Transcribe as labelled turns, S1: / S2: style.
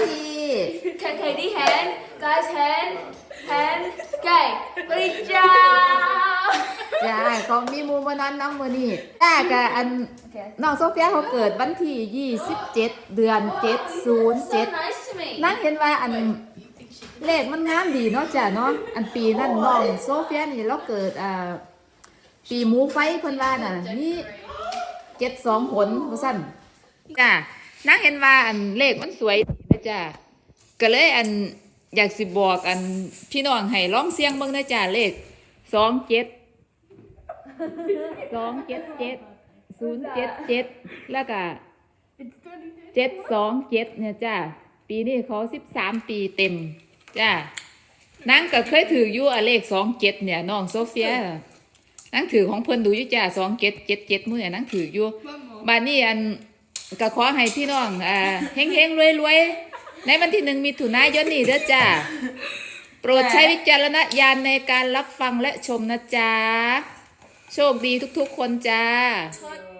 S1: ที
S2: Okay, Katie, hand. Guys, hand. Hand. Okay. บริจาค
S1: จ้าของมีหมูมานอนน้ำมือนี่จ้ากับอัน
S2: Okay.
S1: น้องโซเฟียเขาเกิดวันที่27 เดือน
S2: So
S1: 707
S2: nice to me.
S1: นั่งเห็นว่าอันเลขมันงามดีเนาะจ้ะเนาะอันปีนั้นน้องโซเฟียนี่เราเกิดอ่าปีหมูไฟเพิ่นว่าน่ะนี่เจ็ดสองผลว่าซั่นจ้ะนั่งเห็นว่าอันเลขมันสวยดีนะ จ้ะก็เลยอันอยากสิบอกอันพี่น้องให้ลองเสียงเบิ่งนะจ้ะเลขสองเจ็ดสองเจ็ดเจ็ดศูนย์เจ็ดเจ็ดแล้วก็เจ็ดสองเจ็ดเนี่ยจ้าปีนี้เขาสิบสามปีเต็มจ้านางก็เคยถืออยู่อะเลขสองเจ็ดเนี่ยน้องโซเฟียนางถือของเพิ่นดูอยู่จ้าสองเจ็ดเจ็ดเจ็ดมื้อเนี่ยนางถืออยู่บานนี้อันก็ขอให้พี่น้องอ่าเฮงเฮงรวยรวยๆ ในวันที่หนึ่งมีถุนายนนี่เด้อจ้าโปรดใช้วิจารณญาณในการรับฟังและชมนะจ๊ะ โชคดีทุกๆคนจ้า
S2: Toy-